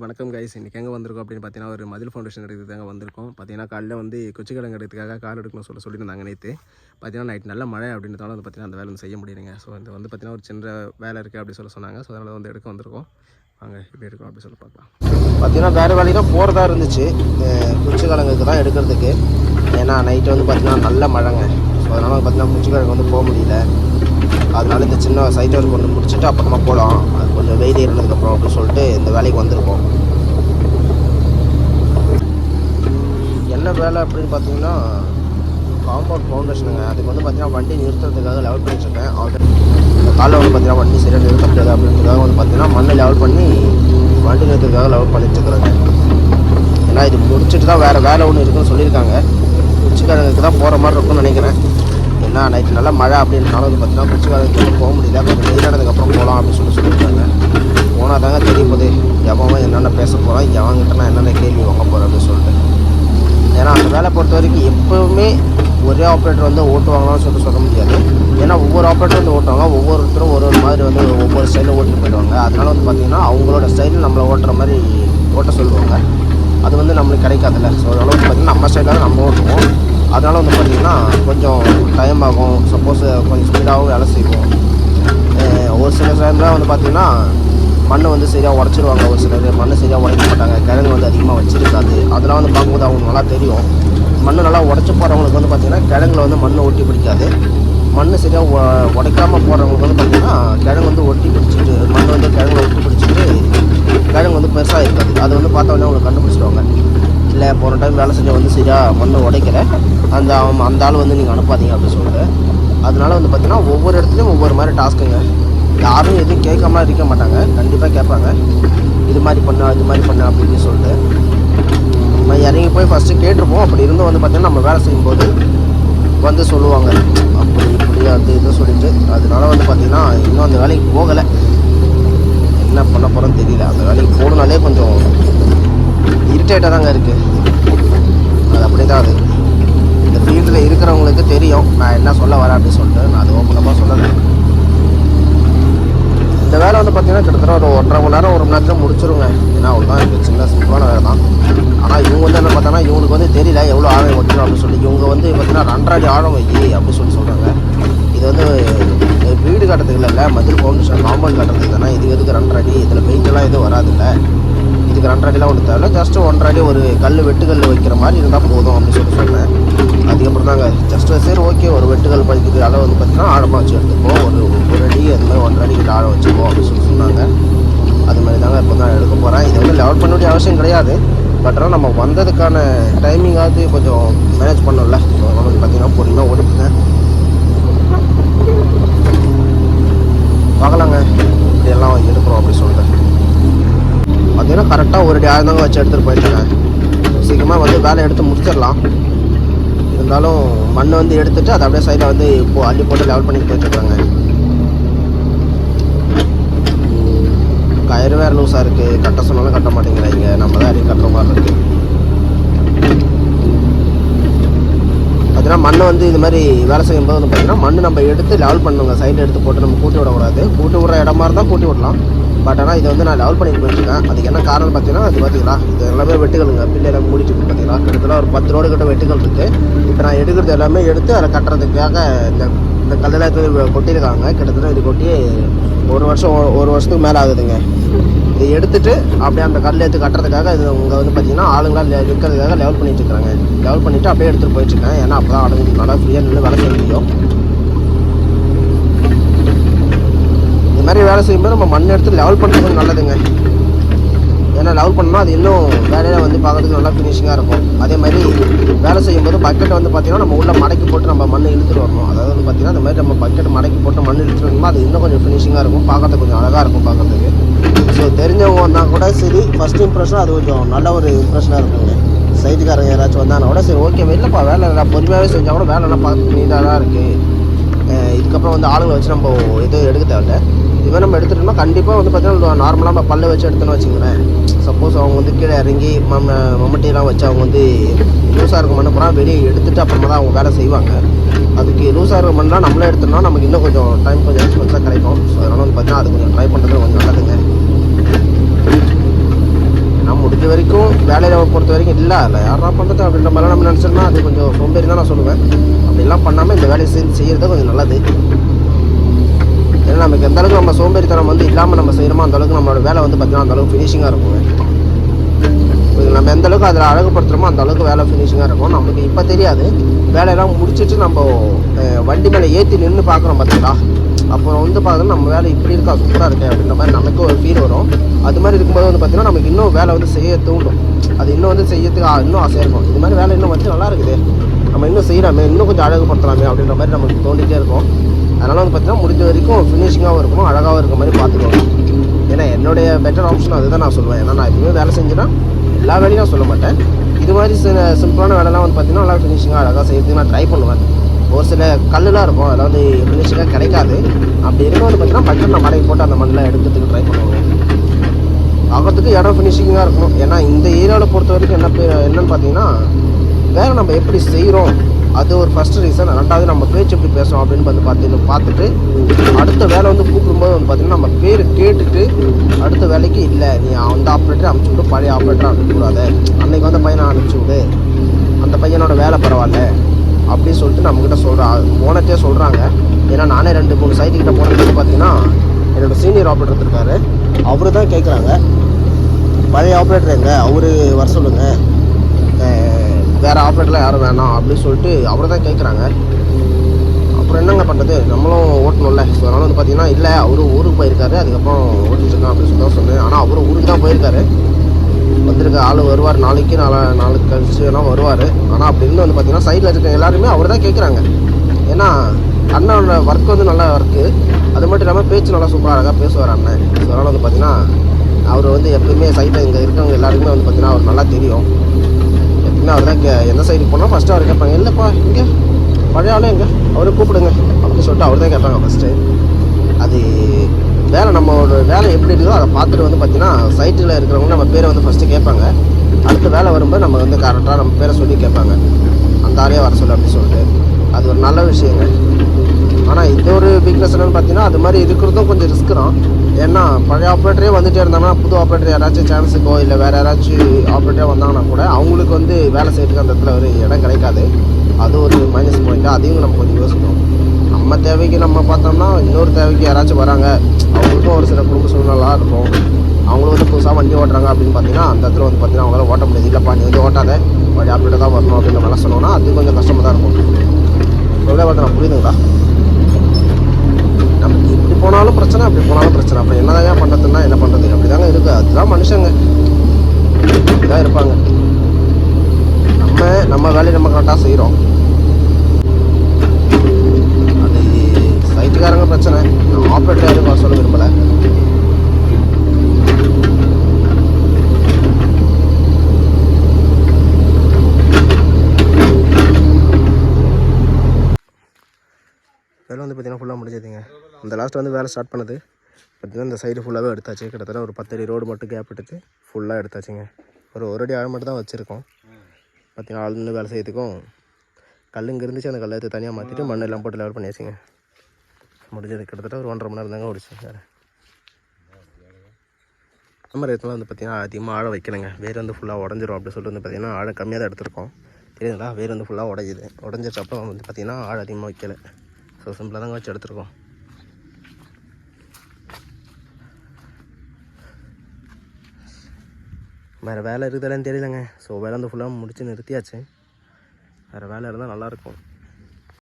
வணக்கம் கைஸ் இன்றைக்கி எங்கே வந்திருக்கோம் அப்படின்னு பார்த்தீங்கன்னா ஒரு மதில் ஃபவுண்டேஷன் எடுக்கிறதுக்கு தாங்க வந்திருக்கோம். பார்த்தீங்கன்னா காலையில் வந்து கொச்சிக்கிழங்கு எடுக்கிறதுக்காக கால் எடுக்கணும் சொல்ல சொல்லியிருந்தாங்க நேற்று பார்த்தீங்கன்னா நைட் நல்ல மழை அப்படின்றதால வந்து பார்த்தீங்கன்னா அந்த வேலை வந்து செய்ய முடியுங்க ஸோ இந்த வந்து பார்த்தீங்கன்னா ஒரு சின்ன வேலை இருக்குது அப்படின்னு சொல்ல சொன்னாங்க. ஸோ அதனால் வந்து எடுக்க வந்திருக்கோம். வாங்க எப்படி இருக்கும் அப்படி சொல்லி பார்க்கலாம். பார்த்தீங்கன்னா வேறு வேலைக்கு போகிறதா இருந்துச்சு. குச்சிக்கிழங்குக்கு தான் எடுக்கிறதுக்கு. ஏன்னா நைட்டு வந்து பார்த்தீங்கன்னா நல்ல மழைங்க. ஸோ அதனால் வந்து பார்த்தீங்கன்னா குச்சிக்கிழங்கு வந்து போக முடியல. அதனால இந்த சின்ன சைட் ஒர்க் ஒன்று முடிச்சுட்டு அப்புறமா போகலாம் அது கொஞ்சம் வெயில் இருந்ததுக்கப்புறம் அப்படின்னு சொல்லிட்டு இந்த வேலைக்கு வந்திருக்கோம். என்ன வேலை அப்படின்னு பார்த்தீங்கன்னா காம்பவுண்ட் ஃபவுண்டேஷனுங்க அதுக்கு வந்து பார்த்தீங்கன்னா வண்டி நிறுத்துறதுக்காக லெவல் பண்ணிட்டுருக்கேன் ஆல்ரெடி இந்த காலைல வந்து பார்த்தீங்கன்னா வண்டி சரியாக நிறுத்த முடியாது அப்படின்றதுக்காக வந்து பார்த்தீங்கன்னா மண்ணை லெவல் பண்ணி வண்டி நிறுத்துறதுக்காக லெவல் பண்ணிட்டுருக்குறாங்க ஏன்னா இது முடிச்சுட்டு தான் வேறு வேலை ஒன்று இருக்குன்னு சொல்லியிருக்காங்க. உச்சிக்கிழங்குக்கு தான் போகிற மாதிரி இருக்கும்னு நினைக்கிறேன். ஏன்னா நைட்டு நல்லா மழை அப்படின்றனால வந்து பார்த்தீங்கன்னா குச்சி வந்து போக முடியல. கொஞ்சம் வெயிலானதுக்கப்புறம் போகலாம் அப்படின்னு சொல்லி சொல்லியிருக்காங்க. போனால் தாங்க தெரிய போகுது எவன் என்னென்ன பேச போகிறான் எவன்கிட்ட நான் என்னென்ன கேள்வி வாங்க போகிறேன் அப்படின்னு சொல்லிட்டு. ஏன்னா அந்த வேலை பொறுத்த வரைக்கும் எப்போவுமே ஒரே ஆப்ரேட்டர் வந்து ஓட்டுவாங்களான்னு சொல்லிட்டு சொல்ல முடியாது. ஏன்னா ஒவ்வொரு ஆப்ரேட்டர் வந்து ஓட்டுவாங்க ஒவ்வொருத்தரும் ஒரு ஒரு மாதிரி வந்து ஒவ்வொரு ஸ்டைலில் ஓட்டிட்டு போயிடுவாங்க. அதனால வந்து பார்த்தீங்கன்னா அவங்களோட ஸ்டைலில் நம்மளை ஓட்டுற மாதிரி ஓட்ட சொல்லுவாங்க. அது வந்து நம்மளுக்கு கிடைக்காதுல்ல. ஸோ அதனால வந்து பார்த்தீங்கன்னா நம்ம ஸ்டைலாக நம்ம ஓட்டுவோம். அதனால் வந்து பார்த்தீங்கன்னா கொஞ்சம் டைம் ஆகும். சப்போஸ் கொஞ்சம் ஸ்பீடாகவும் வேலை செய்வோம் ஒரு சில டைமில் வந்து பார்த்திங்கன்னா மண்ணை வந்து சரியாக உடச்சிருவாங்க. ஒரு சிலர் மண்ணை சரியாக உடைக்க மாட்டாங்க. கிழங்கு வந்து அதிகமாக வச்சிருக்காது. அதெல்லாம் வந்து பார்க்கும்போது அவங்களுக்கு நல்லா தெரியும். மண்ணை நல்லா உடச்சி போகிறவங்களுக்கு வந்து பார்த்தீங்கன்னா கிழங்குல வந்து மண் ஒட்டி பிடிக்காது. மண் சரியாக உடைக்காமல் போகிறவங்களுக்கு வந்து பார்த்தீங்கன்னா கிழங்கு வந்து ஒட்டி பிடிச்சிட்டு மண் வந்து கிழங்குல ஒட்டி பிடிச்சிட்டு கிழங்கு வந்து பெருசாக இருக்காது. அது வந்து பார்த்தோன்னே அவங்களுக்கு கண்டுபிடிச்சிடுவாங்க. இல்லை போன டைம் வேலை செஞ்ச வந்து சரியாக மண்ணை உடைக்கிறேன் அந்த அவன் அந்த ஆள் வந்து நீங்கள் அனுப்பாதீங்க அப்படின்னு சொல்லிட்டு. அதனால வந்து பார்த்தீங்கன்னா ஒவ்வொரு இடத்துலையும் ஒவ்வொரு மாதிரி டாஸ்க்குங்க. யாரும் எதுவும் கேட்காம இருக்க மாட்டாங்க. கண்டிப்பாக கேட்பாங்க. இது மாதிரி பண்ண இது மாதிரி பண்ண அப்படின்னு சொல்லிட்டு. நம்ம இறங்கி போய் ஃபஸ்ட்டு கேட்டிருப்போம். அப்படி இருந்தும் வந்து பார்த்தீங்கன்னா நம்ம வேலை செய்யும்போது வந்து சொல்லுவாங்க. அப்படி இப்படி அது இது சொல்லிட்டு. அதனால வந்து பார்த்திங்கன்னா இன்னும் அந்த வேலைக்கு போகலை. என்ன பண்ண போகிறோன்னு தெரியல. அந்த வேலைக்கு போகணுனாலே கொஞ்சம் இரிட்டேட்டாக தாங்க இருக்குது அது அப்படி தான் அது. ஃபீல்டில் இருக்கிறவங்களுக்கு தெரியும். நான் என்ன சொல்ல வரேன் அப்படின்னு சொல்லிட்டு நான் அது ஓப்பனமாக சொல்லலை. இந்த வேலை வந்து பார்த்தீங்கன்னா கிட்டத்தட்ட ஒரு ஒன்றரை மணி நேரம் ஒரு மணி நேரத்தில் முடிச்சிருங்க. ஏன்னா அவ்வளோதான் இருக்குது சின்ன சிம்பிளான வேலை தான். ஆனால் இவங்க வந்து என்ன பார்த்தோன்னா இவங்களுக்கு வந்து தெரியல எவ்வளோ ஆழம் வைக்கணும் அப்படின்னு சொல்லி இவங்க வந்து பார்த்தீங்கன்னா ரெண்டரை ஆழம் வை அப்படின்னு சொல்லி சொல்கிறாங்க இது வந்து வீடு கட்டுறதுக்கு இல்லைல்ல மதுரை ஃபவுண்டேஷன் காம்பவுண்ட் கட்டுறதுக்கு தானே இது எதுக்கு ரெண்டரை அடி இதில் பெயிண்டெல்லாம் எதுவும் வராதுல்ல. இதுக்கு ரெண்டரை அடிலாம் ஒன்று தேவை ஜஸ்ட்டு ஒன்றரை அடி ஒரு கல் வெட்டுக்கல் வைக்கிற மாதிரி இருந்தால் போதும் அப்படின்னு சொல்லி சொன்னேன். அதுக்கப்புறம் தாங்க ஜஸ்ட்டு சரி ஓகே ஒரு வெட்டுக்கல் பதிக்குது அளவு வந்து பார்த்தீங்கன்னா ஆழமாக வச்சு எடுத்துப்போம் ஒரு ஒரு அடி அந்த மாதிரி ஒன்றரை கிட்ட ஆழம் வச்சுப்போம் அப்படின்னு சொல்லி சொன்னாங்க. அது மாதிரி தாங்க இப்போ தான் எடுக்க போகிறேன் இதை வந்து லெவல் பண்ண வேண்டிய அவசியம் கிடையாது. பட் ஆனால் நம்ம வந்ததுக்கான டைமிங்காவது கொஞ்சம் மேனேஜ் பண்ணோம்ல பார்த்தீங்கன்னா பொறுமையாக ஓடிப்புங்க பார்க்கலாங்க இப்படி எல்லாம் எடுக்கிறோம் அப்படின்னு சொல்லிட்டு பார்த்தீங்கன்னா கரெக்டாக தாங்க வச்சு எடுத்துகிட்டு போயிட்டாங்க. சீக்கிரமாக வந்து வேலை எடுத்து முடிச்சிடலாம். இருந்தாலும் மண்ணை வந்து எடுத்துட்டு அதை அப்படியே சைடில் வந்து இப்போ அள்ளி போட்டு லெவல் பண்ணிட்டு போயிட்டுருக்காங்க கயிறு வேறு லூஸாக இருக்குது கட்ட சொன்னாலும் கட்ட மாட்டேங்கிறாங்க. நம்ம தான் அடி கட்டுற மாதிரி இருக்குது பார்த்தீங்கன்னா மண்ணை வந்து இது மாதிரி வேலை செய்யும்போது வந்து பார்த்தீங்கன்னா மண் நம்ம எடுத்து லெவல் பண்ணுங்க சைடில் எடுத்து போட்டு நம்ம கூட்டி விடக்கூடாது. கூட்டி விடுற இடமா இருந்தால் கூட்டி விடலாம். பட் ஆனால் இதை வந்து நான் லெவல் பண்ணி போயிட்டுருக்கேன் அதுக்கு என்ன காரணம் பார்த்தீங்கன்னா அது பார்த்தீங்களா? இது எல்லாமே வெட்டுகளுங்க. பிள்ளைலாம் மூடிட்டு இருக்கு பார்த்தீங்களா? கிட்டத்தட்ட ஒரு பத்து ரோடு கிட்ட வெட்டுகள் இருக்குது இப்போ நான் எடுக்கிறது எல்லாமே எடுத்து அதை கட்டுறதுக்காக இந்த இந்த கல்லெல்லாம் எடுத்து கொட்டியிருக்காங்க. கிட்டத்தட்ட இது கொட்டி ஒரு வருஷம் ஒரு- ஒரு வருஷத்துக்கு மேலே ஆகுதுங்க. இதை எடுத்துட்டு அப்படியே அந்த கல் எடுத்து கட்டுறதுக்காக இது இங்கே வந்து பார்த்தீங்கன்னா ஆளுங்களாக விற்கிறதுக்காக நிற்கிறதுக்காக லெவல் பண்ணிட்டு இருக்காங்க லெவல் பண்ணிவிட்டு அப்படியே எடுத்துகிட்டு போயிட்டுருக்கேன் ஏன்னா அப்போ தான் ஆளுங்க நல்லா ஃப்ரீயாக நின்று வேலை செய்ய முடியும். மாதிரி வேலை செய்யும்போது நம்ம மண் எடுத்து லெவல் பண்ணுறது நல்லதுங்க. ஏன்னா லெவல் பண்ணால் அது இன்னும் வேலையில் வந்து பார்க்கறதுக்கு நல்லா ஃபினிஷிங்காக இருக்கும். அதே மாதிரி வேலை செய்யும்போது பக்கெட்டை வந்து பார்த்தீங்கன்னா நம்ம உள்ளே மடக்கி போட்டு நம்ம மண் இழுத்துட்டு வரணும். அதாவது வந்து பார்த்தீங்கன்னா அந்த மாதிரி நம்ம பக்கெட் மடக்கி போட்டு மண் இழுத்துட்டு வரணுமோ அது இன்னும் கொஞ்சம் ஃபினிஷிங்காக இருக்கும். பார்க்கறதுக்கு கொஞ்சம் அழகாக இருக்கும் பார்க்குறதுக்கு. ஸோ தெரிஞ்சவங்க வந்தால் கூட சரி ஃபஸ்ட் இம்ப்ரெஷன் அது கொஞ்சம் நல்ல ஒரு இம்ப்ரெஷனாக இருக்குங்க. சைட்டுக்காரங்க யாராச்சும் வந்தாங்கன்னா கூட சரி ஓகே இல்லைப்பா வேலை நான் பொறுமையாகவே செஞ்சால் கூட வேலைலாம் பார்த்து நீட்டாக தான் இருக்குது இதுக்கப்புறம் வந்து ஆளுங்களை வச்சு நம்ம எதுவும் எடுக்க தேவையில்ல. இதுவே நம்ம எடுத்துட்டோம்னா கண்டிப்பாக வந்து பார்த்தீங்கன்னா நார்மலாக நம்ம பல்ல வச்சு எடுத்தோன்னு வச்சுக்கிறேன் சப்போஸ் அவங்க வந்து கீழே இறங்கி மம்ம மம்மட்டியெல்லாம் வச்சு அவங்க வந்து லூஸாக இருக்க மண்ணை பூரா வெளியே எடுத்துட்டு அப்புறமா தான் அவங்க வேலை செய்வாங்க. அதுக்கு லூஸாக இருக்க மண்ணெலாம் நம்மளே எடுத்தோம்னா நமக்கு இன்னும் கொஞ்சம் டைம் கொஞ்சம் எக்ஸ்பென்ஸாக கிடைக்கும். ஸோ அதனால் வந்து பார்த்தீங்கன்னா அது கொஞ்சம் ட்ரை பண்ணுறது கொஞ்சம் நல்லதுங்க. நான் முடிஞ்ச வரைக்கும் வேலையில் பொறுத்த வரைக்கும் இல்லை இல்லை யாரா பண்ணுறது அப்படின்ற மாதிரி நம்ம நினச்சோம்னா அது கொஞ்சம் சோம்பேறி தான் நான் சொல்லுவேன். அப்படிலாம் பண்ணாமல் இந்த வேலையை செஞ்சு செய்கிறது கொஞ்சம் நல்லது. ஏன்னா நமக்கு எந்த அளவுக்கு நம்ம சோம்பேறித்தனம் வந்து இல்லாமல் நம்ம செய்கிறோமோ அந்த அளவுக்கு நம்மளோட வேலை வந்து பார்த்தீங்கன்னா அந்த அளவுக்கு ஃபினிஷிங்காக இருக்கும் நம்ம எந்த அளவுக்கு அதில் அழகுபடுத்துகிறோமோ அந்த அளவுக்கு வேலை ஃபினிஷிங்காக இருக்கும் நமக்கு இப்போ தெரியாது. வேலையெல்லாம் முடிச்சுட்டு நம்ம வண்டி மேலே ஏற்றி நின்று பார்க்குறோம் பார்த்தீங்களா அப்புறம் வந்து பார்த்தோன்னா நம்ம வேலை இப்படி இருக்கா சூப்பராக இருக்கேன் அப்படின்ற மாதிரி நமக்கு ஒரு ஃபீல் வரும். அது மாதிரி இருக்கும்போது வந்து பார்த்தீங்கன்னா நமக்கு இன்னும் வேலை வந்து செய்ய தூண்டும். அது இன்னும் வந்து செய்யறதுக்கு இன்னும் ஆசையாக இருக்கும். இது மாதிரி வேலை இன்னும் வந்து நல்லா இருக்குது. நம்ம இன்னும் செய்யலாமே இன்னும் கொஞ்சம் அழகுப்படுத்தலாமே அப்படின்ற மாதிரி நமக்கு தோண்டிகிட்டே இருக்கும். அதனால் வந்து பார்த்தீங்கன்னா முடிஞ்ச வரைக்கும் ஃபினிஷிங்காகவும் இருக்கும் அழகாகவும் இருக்க மாதிரி பார்த்துக்கோங்க. ஏன்னா என்னுடைய பெட்டர் ஆப்ஷன் அதுதான் நான் சொல்லுவேன். ஏன்னா நான் எப்பவுமே வேலை செஞ்சேன்னா எல்லா வேலையும் நான் சொல்ல மாட்டேன். இது மாதிரி சில சிம்பிளான வேலைலாம் வந்து பார்த்தீங்கன்னா நல்லா ஃபினிஷிங்காக அழகாக செய்யறதுக்கு நான் ட்ரை பண்ணுவேன். ஒரு சில கல்லுலாம் இருக்கும். அதெல்லாம் வந்து ஃபினிஷிங்காக கிடைக்காது. அப்படி இருக்கும்போது பார்த்தீங்கன்னா பட்ஜெட் நான் போட்டு அந்த மண்ணில் எடுக்கிறதுக்கு ட்ரை பண்ணுவோம். பார்க்கறதுக்கு இடம் ஃபினிஷிங்காக இருக்கணும். ஏன்னா இந்த ஏரியாவில் பொறுத்த வரைக்கும் என்ன பே- என்னன்னு பார்த்தீங்கன்னா வேலை நம்ம எப்படி செய்கிறோம் அது ஒரு ஃபர்ஸ்ட் ரீசன் ரெண்டாவது நம்ம பேச்சு எப்படி பேசுகிறோம் அப்படின்னு வந்து பார்த்தீங்கன்னா பார்த்துட்டு அடுத்த வேலை வந்து கூப்பிடும்போது வந்து பார்த்தீங்கன்னா நம்ம பேர் கேட்டுட்டு அடுத்த வேலைக்கு இல்லை நீ அந்த ஆப்ரேட்டரை அனுப்பிச்சி விடு பழைய ஆப்ரேட்டரை அனுப்பிவிடாத அன்னைக்கு வந்து பையனை அனுப்பிச்சு விடு. அந்த பையனோட வேலை பரவாயில்ல. அப்படின்னு சொல்லிட்டு நம்மக்கிட்ட சொல்கிறா ஓனர்ட்டே சொல்கிறாங்க ஏன்னா நானே ரெண்டு மூணு சைட்டு கிட்ட போனதுக்கு பார்த்தீங்கன்னா என்னோட சீனியர் ஆப்ரேட்டர் இருக்காரு. அவரு தான் கேட்குறாங்க பழைய ஆப்ரேட்டர் எங்க? அவர் வர சொல்லுங்க. வேறு ஆப்ரேட்டர்லாம் யாரும் வேணாம் அப்படின்னு சொல்லிட்டு அவரை தான் கேட்குறாங்க அப்புறம் என்னங்க பண்ணுறது நம்மளும் ஓட்டணும்ல. ஸோ அதனால் வந்து பார்த்தீங்கன்னா இல்லை அவரும் ஊருக்கு போயிருக்காரு. அதுக்கப்புறம் ஓட்டிட்டு இருக்கான் அப்படின்னு சொல்லி தான் சொன்னேன். ஆனால் அவரும் ஊருக்கு தான் போயிருக்காரு. வந்திருக்க ஆள் வருவார். நாளைக்கு நாளை நாளைக்கு கழிச்சு எல்லாம் வருவார். ஆனால் அப்படின்னு வந்து பார்த்தீங்கன்னா சைடில் இருக்க எல்லாருமே அவர் தான் கேட்குறாங்க ஏன்னா அண்ணனோட ஒர்க் வந்து நல்லா ஒர்க்கு அது மட்டும் இல்லாமல் பேச்சு நல்லா சூப்பராக அழகாக பேசுவார் அண்ணன். ஸோ அதனால் வந்து பார்த்தீங்கன்னா அவர் வந்து எப்பயுமே சைட்டில் இங்கே இருக்கவங்க எல்லாருக்குமே வந்து பார்த்தீங்கன்னா அவர் நல்லா தெரியும். எப்பயுமே அவர் தான் கே- எந்த சைடுக்கு போனால் ஃபஸ்ட்டு அவர் கேட்பாங்க இல்லைப்பா இங்கே பழைய ஆளும் எங்கே? அவரை கூப்பிடுங்க. அப்படின்னு சொல்லிட்டு அவர் தான் கேட்பாங்க ஃபஸ்ட்டு அது வேலை நம்மளோட வேலை எப்படி இருக்குதோ அதை பார்த்துட்டு வந்து பார்த்தீங்கன்னா சைட்டில் இருக்கிறவங்க நம்ம பேரை வந்து ஃபஸ்ட்டு கேட்பாங்க. அடுத்த வேலை வரும்போது நம்ம வந்து கரெக்டாக நம்ம பேரை சொல்லி கேட்பாங்க. அந்த ஆளே வர சொல்லு அப்படின்னு சொல்லிட்டு. அது ஒரு நல்ல விஷயங்க. ஆனால் இது ஒரு வீக்னஸ் என்னென்னு பார்த்தீங்கன்னா அது மாதிரி இருக்கிறதும் கொஞ்சம் ரிஸ்க் தான். ஏன்னா பழைய ஆப்ரேட்டரே வந்துட்டே இருந்தாங்கன்னா புது ஆப்ரேட்டர் யாராச்சும் சான்ஸுக்கோ இல்லை வேறு யாராச்சும் ஆப்ரேட்டரே வந்தாங்கன்னா கூட அவங்களுக்கு வந்து வேலை செய்யறதுக்கு அந்த இடத்துல ஒரு இடம் கிடைக்காது. அது ஒரு மைனஸ் பாயிண்ட்டாக அதையும் நம்ம கொஞ்சம் யோசிக்கணும். நம்ம தேவைக்கு நம்ம பார்த்தோம்னா இன்னொரு தேவைக்கு யாராச்சும் வராங்க அவங்களுக்கும் ஒரு சில குடும்ப சூழ்நிலை இருக்கும். அவங்களும் வந்து புதுசாக வண்டி ஓட்டுறாங்க அப்படின்னு பார்த்தீங்கன்னா அந்த இடத்துல வந்து பார்த்தீங்கன்னா அவங்களால ஓட்ட முடியாது. இல்லைப்பா நீ வந்து ஓட்டாத? வழி ஆப்ரேட்டர் தான் வரணும் அப்படின்னு மாதிரிலாம் சொன்னோம்னா அது கொஞ்சம் கஷ்டமாக தான் இருக்கும். சொல்ல பார்த்தா புரியுதுங்களா? நம்ம இப்படி போனாலும் பிரச்சனை அப்படி போனாலும் பிரச்சனை. அப்போ என்னதான் பண்ணுறதுன்னா என்ன பண்ணுறது அப்படி தாங்க இருக்குது அதுதான் மனுஷங்க. இப்படி தான் இருப்பாங்க. நம்ம நம்ம வேலையை நம்ம கரெக்டாக செய்கிறோம் அது சைட்டுக்காரங்க பிரச்சனை. நான் ஆப்ரேட்டர் யாரும் வர சொல்ல விரும்பலை. வேலை வந்து பார்த்தீங்கன்னா ஃபுல்லாக முடிஞ்சதுங்க. இந்த லாஸ்ட் வந்து வேலை ஸ்டார்ட் பண்ணது. பார்த்தீங்கன்னா இந்த சைடு ஃபுல்லாகவே எடுத்தாச்சு. கிட்டத்தட்ட ஒரு பத்தடி ரோடு மட்டும் கேப் எடுத்து ஃபுல்லாக எடுத்தாச்சுங்க. ஒரு ஒரு அடி ஆழம் மட்டும் தான் வச்சுருக்கோம். பார்த்தீங்கன்னா ஆள் நின்று வேலை செய்யறதுக்கும் கல் இங்கே இருந்துச்சு. அந்த கல்லை எடுத்து தனியாக மாற்றிட்டு மண்ணெல்லாம் போட்டு லெவல் பண்ணியாச்சுங்க. முடிஞ்சது. கிட்டத்தட்ட ஒரு ஒன்றரை மணி நேரம் தாங்க ஓடிச்சு வேறு. நம்ம இடத்துல வந்து பார்த்திங்கன்னா அதிகமாக ஆழ வைக்கலைங்க. வேர் வந்து ஃபுல்லாக உடஞ்சிரும் அப்படின்னு சொல்லிட்டு வந்து பார்த்திங்கன்னா ஆழ கம்மியாக தான் எடுத்திருக்கோம். தெரியுதுங்களா? வேர் வந்து ஃபுல்லாக உடையுது. உடஞ்சிருச்ச வந்து பார்த்திங்கன்னா ஆழ அதிகமாக வைக்கலை. ஸோ சிம்பிளாக தாங்க வச்சு எடுத்திருக்கோம். வேறு வேலை இருக்குதுன்னு தெரியலங்க. ஸோ வேலை வந்து ஃபுல்லாக முடிச்சு நிறுத்தியாச்சு. வேறு வேலை இருந்தால் நல்லாயிருக்கும்